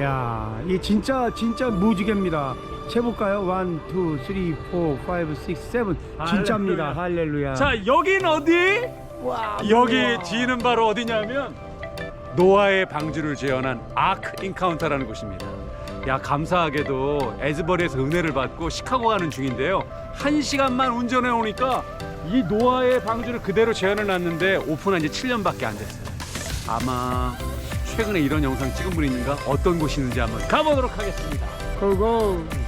야, 이 진짜 진짜 무지개입니다. 세볼까요? 1, 2, 3, 4, 5, 6, 7. 진짜입니다. 할렐루야. 자 여긴 어디? 와, 여기 뒤는 바로 어디냐면 노아의 방주를 재현한 아크 인카운터라는 곳입니다. 야 감사하게도 에즈버리에서 은혜를 받고 시카고 가는 중인데요. 한 시간만 운전해 오니까 이 노아의 방주를 그대로 재현해 놨는데 오픈한 지 7년밖에 안 됐어요. 아마 최근에 이런 영상 찍은 분이 있는가 어떤 곳이 있는지 한번 가보도록 하겠습니다. 고고.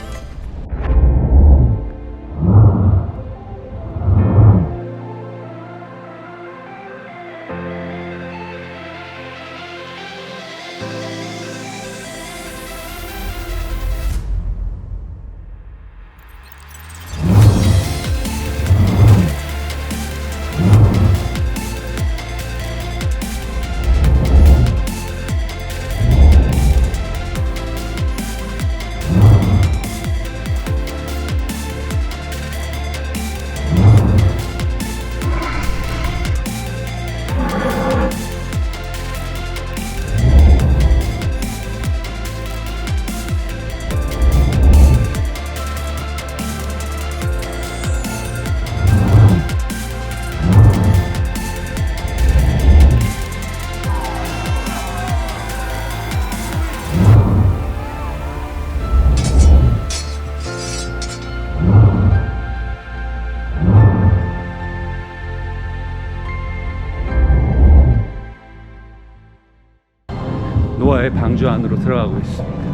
노아의 방주 안으로 들어가고 있습니다.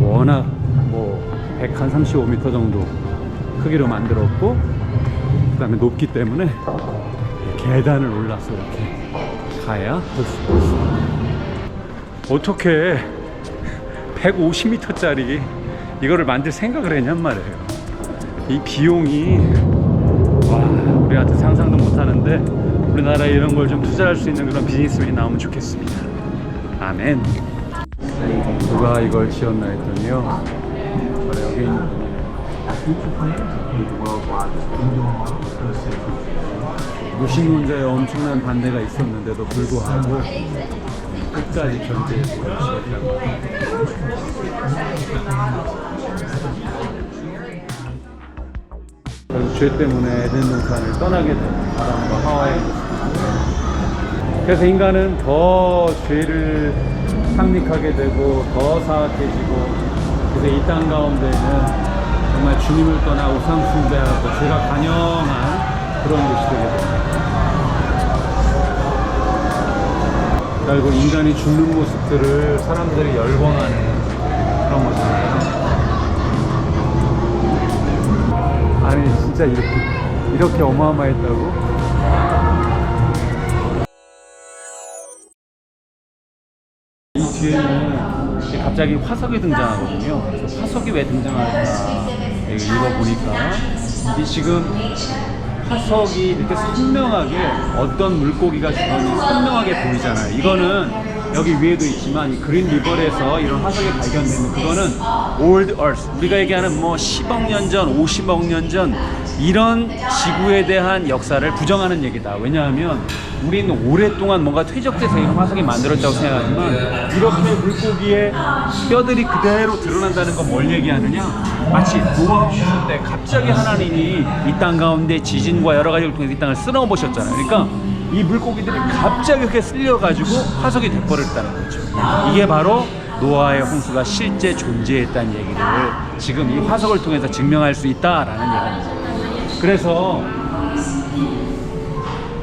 워낙 뭐 135m 정도 크기로 만들었고 그 다음에 높기 때문에 계단을 올라서 이렇게 가야 볼 수가 있습니다. 어떻게 150m짜리 이거를 만들 생각을 했냔 말이에요. 이 비용이 와 우리한테 상상도 못하는데 우리나라에 이런 걸 좀 투자할 수 있는 그런 비즈니스맨이 나오면 좋겠습니다. 아멘. 누가 이걸 지었나 했더니요. 여기 있는 무신론자의 엄청난 반대가 있었는데도 불구하고 끝까지 그래서 죄 때문에 에덴 동산을 떠나게 된 하와의 그래서 인간은 더 죄를 상립하게 되고 더 사악해지고 그래서 이 땅 가운데는 정말 주님을 떠나 우상 숭배하고 죄가 관영한 그런 곳이 되게 됩니다. 결국 인간이 죽는 모습들을 사람들이 열광하는 그런 모습이에요. 아니 진짜 이렇게 이렇게 어마어마했다고? 뒤에는 갑자기 화석이 등장하거든요. 화석이 왜 등장할까 읽어보니까 이 지금 화석이 이렇게 선명하게 어떤 물고기가 죽었는지 선명하게 보이잖아요. 이거는 여기 위에도 있지만 이 그린 리버에서 이런 화석이 발견되는 그거는 old earth 우리가 얘기하는 뭐 10억 년 전, 50억 년 전 이런 지구에 대한 역사를 부정하는 얘기다. 왜냐하면 우리는 오랫동안 뭔가 퇴적돼서 이런 화석이 만들었다고 생각하지만 이렇게 물고기의 뼈들이 그대로 드러난다는 건 뭘 얘기하느냐? 마치 노아 홍수 때 갑자기 하나님이 이 땅 가운데 지진과 여러 가지를 통해서 이 땅을 쓸어 보셨잖아요. 그러니까 이 물고기들이 갑자기 이렇게 쓸려가지고 화석이 돼버렸다는 거죠. 이게 바로 노아의 홍수가 실제 존재했다는 얘기를 지금 이 화석을 통해서 증명할 수 있다라는 얘기입니다. 그래서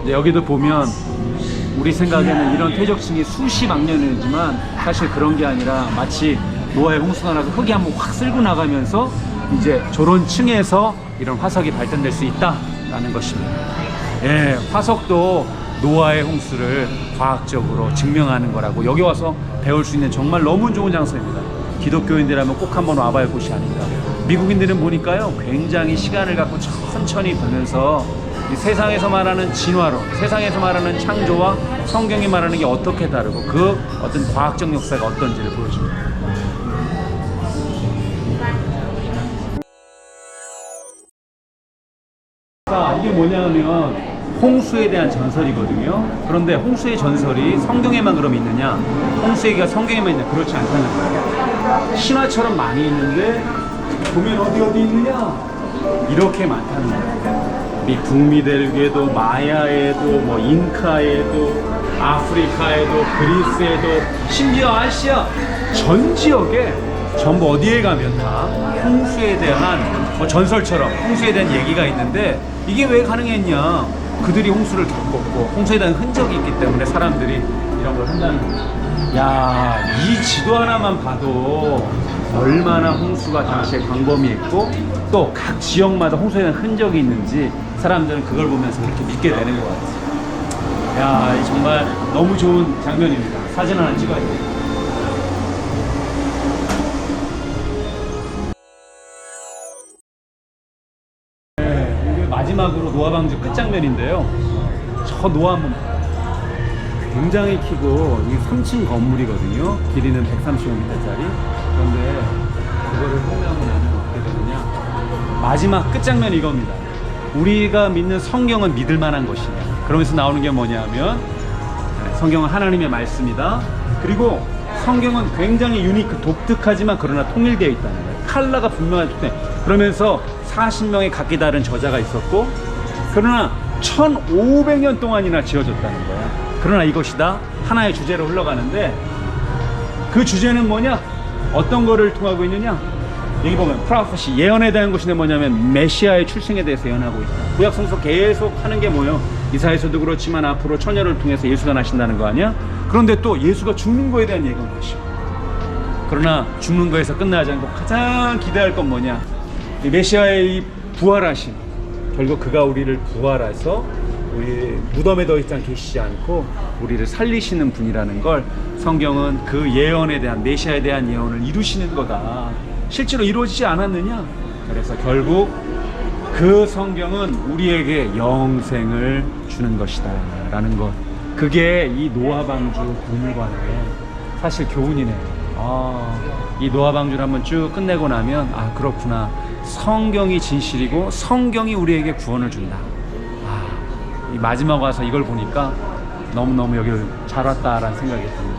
여기도 보면 우리 생각에는 이런 퇴적층이 수십억 년이지만 사실 그런 게 아니라 마치 노아의 홍수가 나서 흙이 한번 확 쓸고 나가면서 이제 저런 층에서 이런 화석이 발견될 수 있다라는 것입니다. 예, 화석도 노아의 홍수를 과학적으로 증명하는 거라고 여기 와서 배울 수 있는 정말 너무 좋은 장소입니다. 기독교인들이라면 꼭 한번 와봐야 할 곳이 아닌가. 미국인들은 보니까요, 굉장히 시간을 갖고 천천히 보면서 이 세상에서 말하는 진화론, 세상에서 말하는 창조와 성경이 말하는 게 어떻게 다르고 그 어떤 과학적 역사가 어떤지를 보여줍니다. 자, 이게 뭐냐면 홍수 홍수에 대한 전설이거든요. 그런데 홍수의 전설이 성경에만 그럼 있느냐? 홍수 얘기가 성경에만 있느냐? 그렇지 않다는 거예요. 신화처럼 많이 있는데 보면 어디 어디 있느냐? 이렇게 많다는 거예요. 미 북미 대륙에도 마야에도 뭐 잉카에도 아프리카에도 그리스에도 심지어 아시아 전 지역에 전부 어디에 가면 다 홍수에 대한 뭐 전설처럼 홍수에 대한 얘기가 있는데 이게 왜 가능했냐? 그들이 홍수를 겪었고 홍수에 대한 흔적이 있기 때문에 사람들이 이런 걸 한다는 거죠. 야, 이 지도 하나만 봐도 얼마나 홍수가 당시에 광범위했고 또 각 지역마다 홍수에 대한 흔적이 있는지 사람들은 그걸 보면서 그렇게 믿게 되는 것 같아요. 야, 이 정말 너무 좋은 장면입니다. 사진 하나 찍어야 돼요. 마지막으로 노아 방주 끝장면인데요. 저 노아 한번 봐요. 굉장히 키고 이게 3층 건물이거든요. 길이는 135m짜리. 그런데 그거를 끝나고 나면 어떻게 되느냐? 마지막 끝장면 이겁니다. 우리가 믿는 성경은 믿을 만한 것이냐? 그러면서 나오는 게 뭐냐면 네, 성경은 하나님의 말씀이다. 그리고 성경은 굉장히 유니크, 독특하지만 그러나 통일되어 있다는 거예요. 칼라가 분명하기 때문에 그러면서 40명의 각기 다른 저자가 있었고 그러나 1500년 동안이나 지어졌다는 거야. 그러나 이것이 다. 하나의 주제로 흘러가는데 그 주제는 뭐냐? 어떤 거를 통하고 있느냐? 여기 보면 프라포시 예언에 대한 것인데 뭐냐면 메시아의 출생에 대해서 예언하고 있다. 구약 성서 계속 하는 게 뭐예요? 이사에서도 그렇지만 앞으로 처녀를 통해서 예수가 나신다는 거 아니야? 그런데 또 예수가 죽는 거에 대한 예언 것이고. 그러나 죽는 거에서 끝나지 않고 가장 기대할 건 뭐냐? 이 메시아의 이 부활하심. 결국 그가 우리를 부활해서 우리 무덤에 더 이상 계시지 않고 우리를 살리시는 분이라는 걸 성경은 그 예언에 대한 메시아에 대한 예언을 이루시는 거다. 실제로 이루어지지 않았느냐? 그래서 결국 그 성경은 우리에게 영생을 주는 것이다 라는 것. 그게 이 노아 방주 박물관의 사실 교훈이네요. 아, 이 노아 방주를 한번 쭉 끝내고 나면 아 그렇구나. 성경이 진실이고 성경이 우리에게 구원을 준다. 아, 이 마지막 와서 이걸 보니까 너무 너무 여기 잘 왔다라는 생각이 듭니다.